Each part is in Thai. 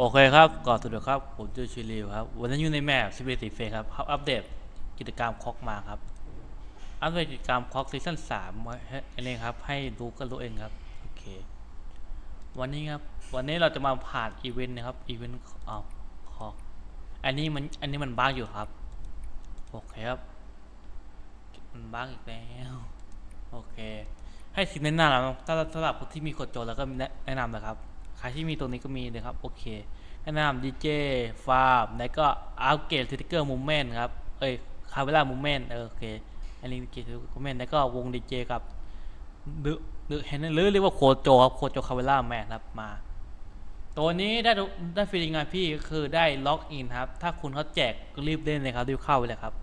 โอเคครับก่อนสุดครับ ผมชื่อชิลีครับ วันนี้อยู่ในแมปซิบิลิตี้เฟครับเขาอัปเดตกิจกรรมคอกมาครับ อัปเดตกิจกรรมคอกซีซั่นสามไว้ให้อันนี้ครับ ให้ดูก็รู้เองครับ โอเค วันนี้ครับ วันนี้เราจะมาผ่านอีเวนต์นะครับ อีเวนต์อ๋อคอกอันนี้มัน อันนี้มันบ้างอยู่ครับ โอเคครับ มันบ้างอีกแล้ว โอเค ให้สินแนะนำนะถ้าสำหรับคนที่มีกดโจแล้วก็แนะนำนะครับ ใครที่มีตัวนี้ก็มีนะครับ โอเคแนะนำดีเจฟาร์มแล้วก็อัปเกรดสติกเกอร์มูเมนต์ครับ เอ้ยคาเวล่ามูเมนต์โอเค อันนี้เกรดสติกเกอร์มูเมนต์แล้วก็วงดีเจกับหรือหรือเห็นหรือเรียกว่าโคโจครับ โคโจคาเวล่าแมนครับมา ตัวนี้ได้ได้ฟรีงานพี่คือได้ล็อกอินครับ ถ้าคุณเขาแจกก็รีบเล่นเลยครับรีบเข้าไปเลยครับ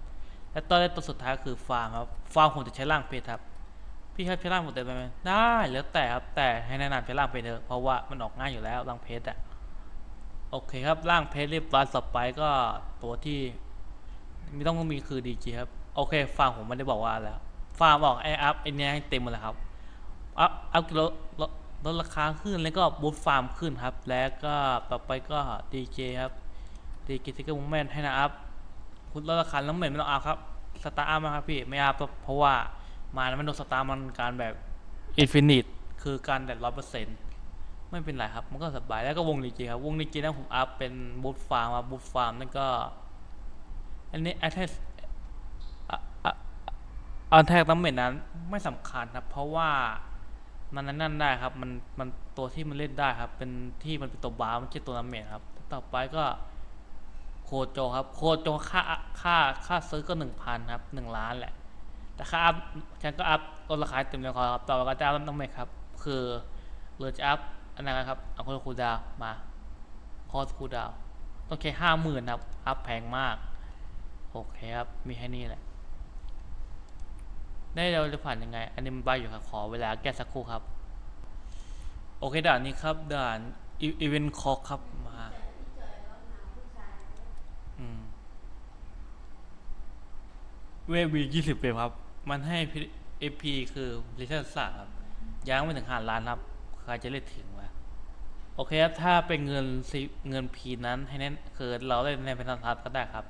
และตัวตัวสุดท้ายคือฟาร์มครับ ฟาร์มผมจะใช้ร่างเพชรครับ พี่ครับใช้ร่างผมเต็มไปไหมได้แล้วแต่ครับแต่ให้แนะนำใช้ร่างเพชรเถอะเพราะว่ามันออกง่ายอยู่แล้วร่างเพชรอะโอเคครับร่างเพชรเรียบร้อยต่อไปก็ตัวที่ไม่ต้องมีคือดีจีครับโอเคฟาร์มผมไม่ได้บอกว่าแล้วฟาร์มบอกไออัพไอเนี้ยให้เต็มหมดแล้วครับอัพอัพลดลดลดราคาขึ้นแล้วก็บูทฟาร์มขึ้นครับ แล้วก็ต่อไปก็ดีเจครับดีเจทิกเกอร์มูเมนต์ให้นะอัพคุณลดราคาแล้วเหม็นไม่ต้องอัพครับสตาร์อัพนะครับพี่ไม่อัพเพราะว่า มาแล้วมันโดนสตาร์มันการแบบอินฟินิตคือการแดดร้อยเปอร์เซ็นต์ไม่เป็นไรครับ มันก็สบายแล้วก็วงดีเจครับ วงดีเจนั้นผมอัพเป็นบูทฟาร์มครับบูทฟาร์มนั่นก็ อันนี้แอทเทสอันแทกน้ำเหม็นนั้นไม่สำคัญครับ เพราะว่ามันนั่นนั่นได้ครับ มันมันตัวที่มันเล่นได้ครับ เป็นที่มันเป็นตัวบาร์ไม่ใช่ตัวน้ำเมจครับ ต่อไปก็โคโจครับ โคโจค่าค่าค่าซื้อก็หนึ่งพันครับหนึ่งล้านแหละ แต่ค่าอัพฉันก็อัพลดราคาเต็มเลยครับ ต่อไปก็จะอัพน้ำเมจครับ คือเรือจะอัพอันนั้นครับเอาคนคูดาวมาคอสคูดาวต้องแค่ห้าหมื่นครับ อัพแพงมาก โอเคครับ มีแค่นี้แหละ ได้เราจะผ่านยังไง อันนี้มันใบอยู่ครับ ขอเวลาแก้สักครู่ครับ โอเคด่านนี้ครับ ด่านอีเวนต์คอกครับ มาเววียี่สิบเวฟครับ มันให้เอพีคือลิเทอร์สาครับยังไม่ถึงห้าล้านครับ ใครจะเล่นถึงวะโอเคครับ ถ้าเป็นเงินเงินพีนั้นให้เน้นคือเราเล่นในเป็นทัศก็ได้ครับ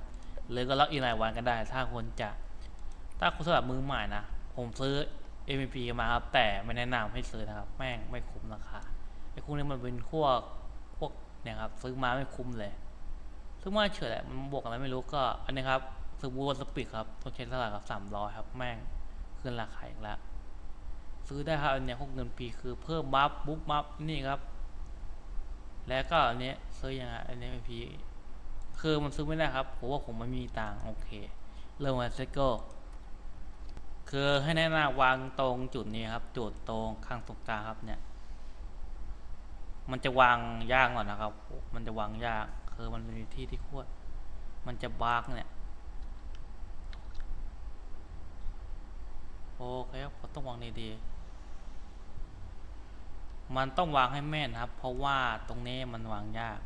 หรือก็ล็อกอินรายวันก็ได้ ถ้าคนจะ ถ้าคุณสำหรับมือใหม่นะ ผมซื้อ MVP มาครับ แต่ไม่แนะนำให้ซื้อนะครับ แม่งไม่คุ้มราคาไอ้พวกนี้มันเป็นพวกพวกเนี่ยครับซื้อมาไม่คุ้มเลย ซื้อมาเฉยแหละมันบวกอะไรไม่รู้ก็อันนี้ครับ ซื้อบูสปิกครับต้องใช้เท่าไหร่ครับสามร้อยครับ แม่งขึ้นราคาอีกแล้วซื้อได้ครับอันเนี้ยพวกเงินปีคือเพิ่มบัฟบุ๊กบัฟนี่ครับ แล้วก็อันเนี้ยซื้อยังไงอันนี้ MVP คือมันซื้อไม่ได้ครับผมว่าผมไม่มีตังค์โอเค เริ่มมาเซโก้คือให้แนะนำวางตรงจุดนี้ครับ จุดตรงข้างตรงกลางครับเนี่ย มันจะวางยากหน่อยนะครับ มันจะวางยากคือมันมีที่ที่ควรมันจะบากเนี่ย โอเคครับผมต้องวางดีๆ มันต้องวางให้แม่นครับ เพราะว่าตรงนี้มันวางยาก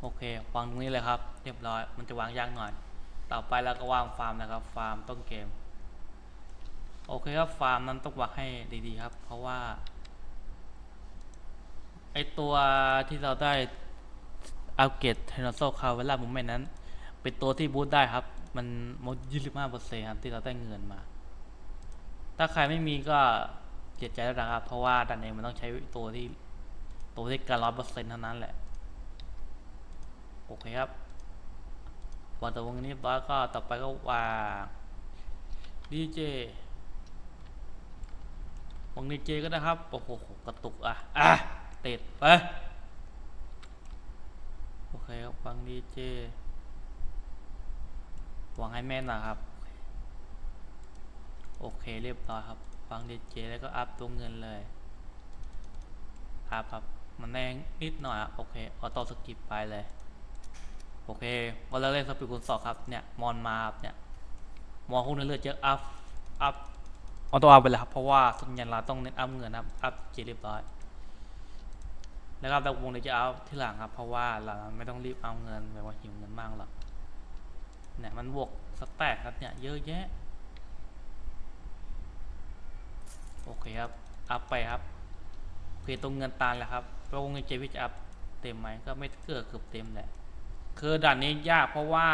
โอเควางตรงนี้เลยครับ เรียบร้อย มันจะวางยากหน่อย ต่อไปเราก็วางฟาร์มนะครับ ฟาร์มต้นเกม โอเคครับ ฟาร์มนั้นต้องวางให้ดีๆครับ เพราะว่าไอตัวที่เราได้ อัปเกรดเทนโซคาเวล่ามุมเมนนั้น เป็นตัวที่บูตได้ครับ มันมดยี่สิบห้าเปอร์เซ็นต์ครับที่เราได้เงินมา ถ้าใครไม่มีก็เสียใจแล้วนะครับ เพราะว่าดันเองมันต้องใช้ตัวที่ตัวที่การร้อยเปอร์เซ็นต์เท่านั้นแหละ โอเคครับวางตัววงนี้แล้วก็ต่อไปก็วางดีเจวงดีเจก็ได้ครับ โอ้โห กระตุกอะ อะติดไป เคครับวางดีเจวางให้แม่นนะครับ โอเคเรียบร้อยครับวางดีเจแล้วก็อัพตัวเงินเลยครับครับมันแดงนิดหน่อยอะโอเคออโต้สกิปไปเลย โอเควันเราเล่นสปีดคูณสองครับเนี่ยมอนมาครับเนี่ยมอนพวกนี้เลือดเยอะอัพอัพออโต้อัพไปเลยครับเพราะว่าสัญญาณเราต้องเน้นอัพเงินนะครับอัพเจเรียบร้อย แล้วก็แบบวงเดี๋ยวจะเอาที่หลังครับ เพราะว่าเราไม่ต้องรีบเอาเงินแบบว่าหิวเงินมากหรอกเนี่ยมันบวกสแต็กครับเนี่ยเยอะแยะโอเคครับอัพไปครับโอเคตรงเงินตาลแหละครับเพราะวงเงินเจพี่จะอัพเต็มไหมก็ไม่เกือบเกือบเต็มแหละคือด่านนี้ยากเพราะว่า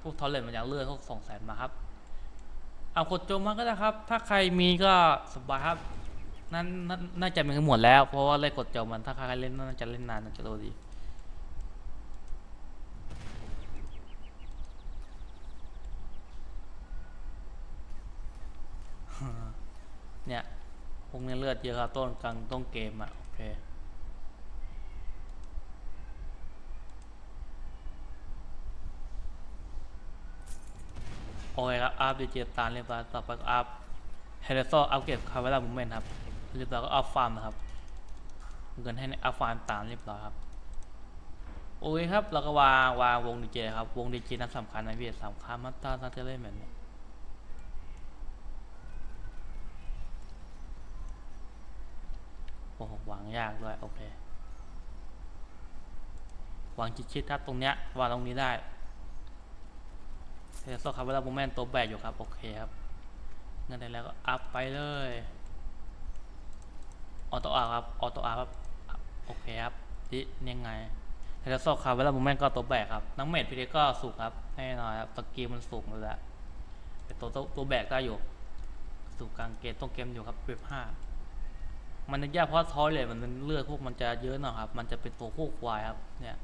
พวกทอร์เรนมันอยากเลื่อนพวกสองแสนมาครับเอากดโจมมาก็ได้ครับ ถ้าใครมีก็สบายครับ นั่นน่าจะมีกันหมดแล้ว เพราะว่าเล่นกดจมมันถ้าใครเล่นน่าจะเล่นนานน่าจะรู้ดีเนี่ยพวกนี้เลือดเยอะครับต้นกลางต้นเกมอะ โอเคโอเคครับอัพดีเจตานเรียบร้อยต่อไปก็อัพเฮเลโซอัพเกรดคาเวล่ามูเมนต์ครับ เรียบร้อยก็อัพฟาร์มนะครับเงินให้ในอัพฟาร์มตามเรียบร้อยครับโอเคครับเราก็วางวางวงดีเจครับวงดีเจนั้นสำคัญนะพี่สำคัญมาตาตาเทเลเมนเนี่ยโอ้โหวางยากด้วยโอเควางชิดๆถ้าตรงเนี้ยวางตรงนี้ได้เทสโซครับเวลาโมเมนต์ตัวแบกอยู่ครับโอเคครับเงินได้แล้วก็อัพไปเลย ออโต้อาครับ ออโต้อาครับ โอเคครับดินี่ไงเทสโซครับ เวลาโมเมนก็ตัวแบกครับน้ำเมดพีเดก็สูงครับ แน่นอนครับ สกีมันสูงเลยแหละแต่ตัวตัวตัวแบกได้อยู่ สูงกลางเกมต้องเกมอยู่ครับเว็บห้ามันจะยากเพราะทอยเลยมันเลือดพวกมันจะเยอะหน่อยครับ มันจะเป็นตัวคู่ควายครับ เนี่ย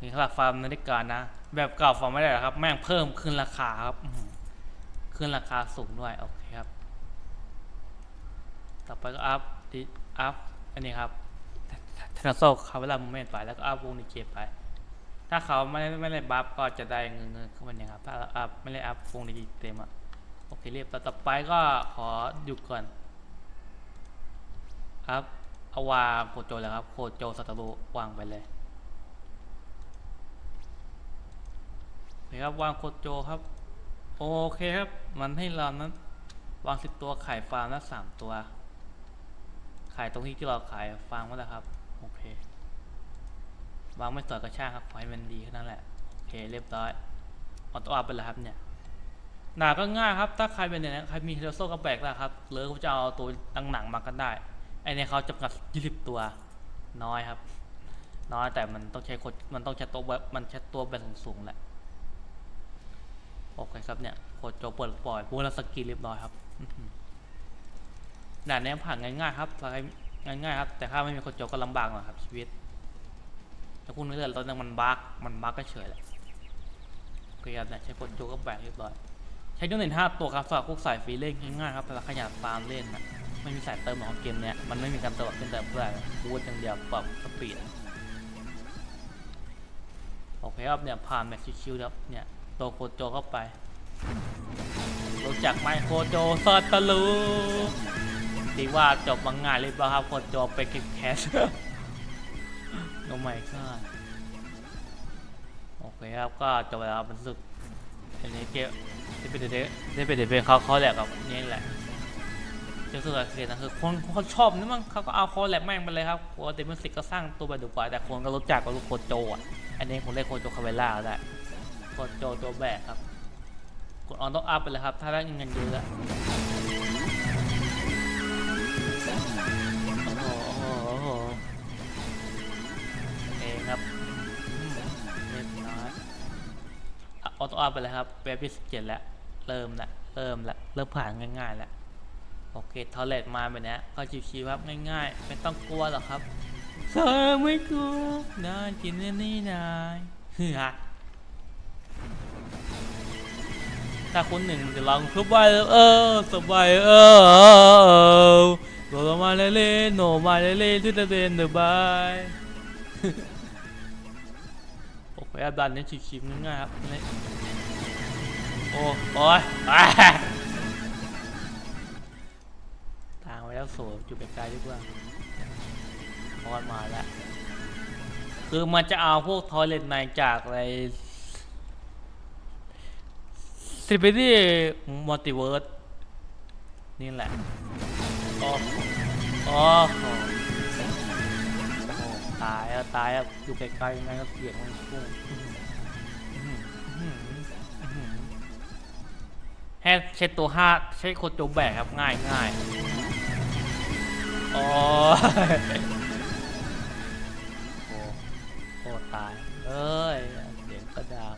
นี่ครับฟาร์มนาฬิกานะ แบบเก่าฟาร์มไม่ได้หรอกครับ แม่งเพิ่มขึ้นราคาครับ ขึ้นราคาสูงด้วย โอเคครับ ต่อไปก็อัพดิอัพอันนี้ครับเทนโซเขาเวลาโมเมนต์ไปแล้วก็อัพวงดีเจไป ถ้าเขาไม่ได้ไม่ได้บัฟก็จะได้เงินเงินเข้ามาเนี่ยครับ ถ้าเราอัพไม่ได้อัพวงดีเจเต็มอะโอเคเรียบร้อต่อไปก็ขอหยุดก่อนครับอาวาโคโจเลยครับโคโจสตารูวางไปเลยโอเคครับวางโคโจครับ โอเคครับ มันให้เรานั้น วางสิบตัวไข่ฟาร์มละสามตัว ไข่ตรงที่ที่เราขายฟาร์มก็แล้วครับ โอเควางไม่ต่อยกระชางครับขอให้มันดีแค่นั้นแหละ โอเคเรียบร้อยออโต้อัพไปแล้วครับเนี่ยหนาก็ง่ายครับ ถ้าใครเป็นเนี่ยใครมีเฮโรโซก็แบกได้ครับหรือเขาจะเอาตัวตั้งหนังมากันได้ ไอเนี่ยเขาจำกัด20 ตัว น้อยครับ น้อยแต่มันต้องใช้คนมันต้องใช้ตัวแบบมันใช้ตัวแบบสูงๆแหละ โอเคครับเนี่ยโคดโจเปิดปล่อยพวกเราสกรีนเรียบร้อยครับ ด่านนี้ผ่านง่ายๆครับสไลด์ง่ายๆครับ แต่ถ้าไม่มีโคดโจก็ลำบากหน่อยครับชีวิตแต่คุณไม่เลือดตอนนั้นมันบั๊กมันบั๊กก็เฉยแหละโอเคครับใช้โคดโจก็แบกเรียบร้อยใช้ยูนิตห้าตัวครับสำหรับพวกสายฟรีเล่นง่ายๆครับแต่ละขยันตามเล่นนะไม่มีสายเติมของเกมเนี่ยมันไม่มีการเติมขึ้นเติมเพื่อพูดอย่างเดียวปรับสปีดโอเคครับเนี่ยผ่านแมตช์ชิวๆครับเนี่ยโตโคโจเข้าไปรู้จักไมโคโจซอตตะลู ดีว่าจบมังงานเลยเปล่าครับโคโจไปเก็บแคสโอ้ไม่ก็โอเคครับก็จบแล้วมันสึกอันนี้เกมที่เป็นเดทที่เป็นเดทเป็นเขาเขาแหลกกับนี่แหละเจ้าสุดเกตนะคือคนคนชอบนี่มั้งเขาก็เอาคอแหลกแม่งไปเลยครับโคเดมิสิกก็สร้างตัวแบบดุกว่าแต่คนก็รู้จักกับลูกโคโจอะอันนี้ผมเรียกโคโจคาเวล่าได้โคโจตัวแบกครับกดออนต้องอัพไปเลยครับ ถ้าได้เงินเยอะ ออโต้อัพไปเลยครับเว็บที่สิบเจ็ดแล้ว เริ่มละเริ่มละเริ่มผ่านง่ายๆแล้วโอเคทอเลตมาแบบเนี้ยก็ชิวๆครับง่ายๆ ไม่ต้องกลัวหรอกครับเธอไม่กลัวนานกินนี่นายฮือฮะถ้าคุณหนึ่งจะลองทุบไปเออสบายเออโดมาเล่นโนมาเล่นที่จะเป็นเดบาย โอเคอัดันเนี้ชิวๆง่ายๆครับนี่โอ้โอ้ยทางไว้แล้วสวยอยู่ไกลๆดีกว่าพอดมาแล้ว คือมันจะเอาพวกทอยเลตในจากอะไรสิบที่มัลติเวิร์สนี่แหละอ้โอ้โห ตายแล้วตายแล้วอยู่ไกลๆยังไงก็เสียงมันพุ่งอื้อหืออื้อหือแค่ใช้ตัวห้าใช้โคโจแบกครับง่ายง่ายโอ้โอ้ตาย เอ้ย เสียงก็ดัง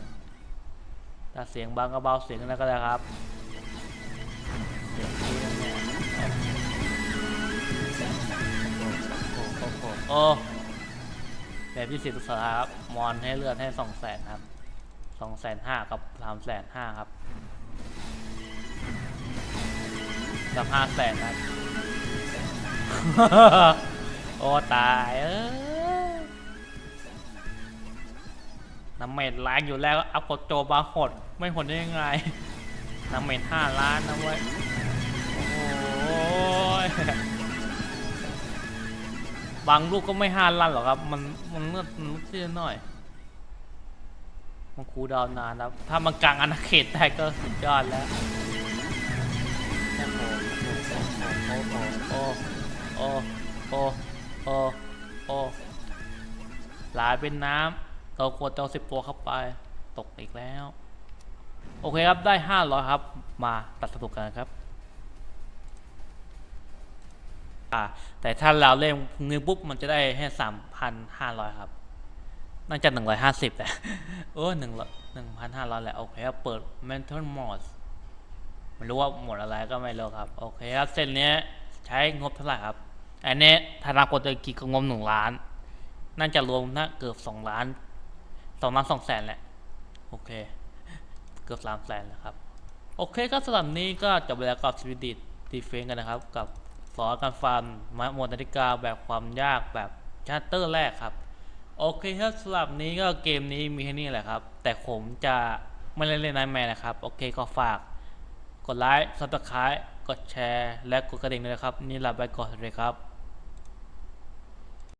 ถ้าเสียงบางก็เบาเสียงนั้นก็ได้ครับเสียงที่นั่นเนี่ยโอ้โห แบบที่สิบสาครับ มอนให้เลือดให้สองแสนครับสองแสนห้ากับสามแสนห้าครับกับห้าแสนครับ โอ้ตายเอ้ยน้ำเม็ดล้างอยู่แล้วอัพกดโจบาหดไม่หดได้ยังไงน้ำเม็ดห้าล้านนะเว้ย โอ้ย บางลูกก็ไม่ห้าล้านหรอกครับ มันมันเลือดมันเสียหน่อย มันคูดาวนานครับ ถ้ามันกลางอาณาเขตได้ก็สุดยอดแล้วโอ้โหโอ้โหโอ้โหโอ้โอ้โอ้โอ้หลายเป็นน้ำเรากดเจ้าสิบตัวเข้าไป ตกอีกแล้ว โอเคครับได้ห้าร้อยครับ มาตัดสนุกกันครับ อ่าแต่ถ้าเราเล่นเงินปุ๊บมันจะได้แค่สามพันห้าร้อยครับ น่าจะหนึ่งร้อยห้าสิบแหละโอ้หนึ่งหนึ่งพันห้าร้อยแหละ โอเคครับ เปิด mental mode ไม่รู้ว่าหมดอะไรก็ไม่รู้ครับ โอเคครับ เส้นนี้ใช้งบเท่าไหร่ครับ อันนี้ธนากรตะกี้ก็งบหนึ่งล้าน น่าจะรวมน่าเกือบสองล้านสองล้านสองแสนแหละ โอเค เกือบสามแสนแล้วครับ โอเคก็สำหรับนี้ก็จบไปแล้วกับสวิตดีดีเฟนกันนะครับกับ สอนการฟันมาหมดนาฬิกาแบบความยากแบบชาร์เตอร์แรกครับ โอเคครับสำหรับนี้ก็เกมนี้มีแค่นี้แหละครับ แต่ผมจะไม่เล่นเล่นไนท์แมนนะครับ โอเคก็ฝาก กดไลค์ซับสไครต์กดแชร์ และกดกระดิ่งด้วยนะครับ นี่ลาไปก่อนเลยครับ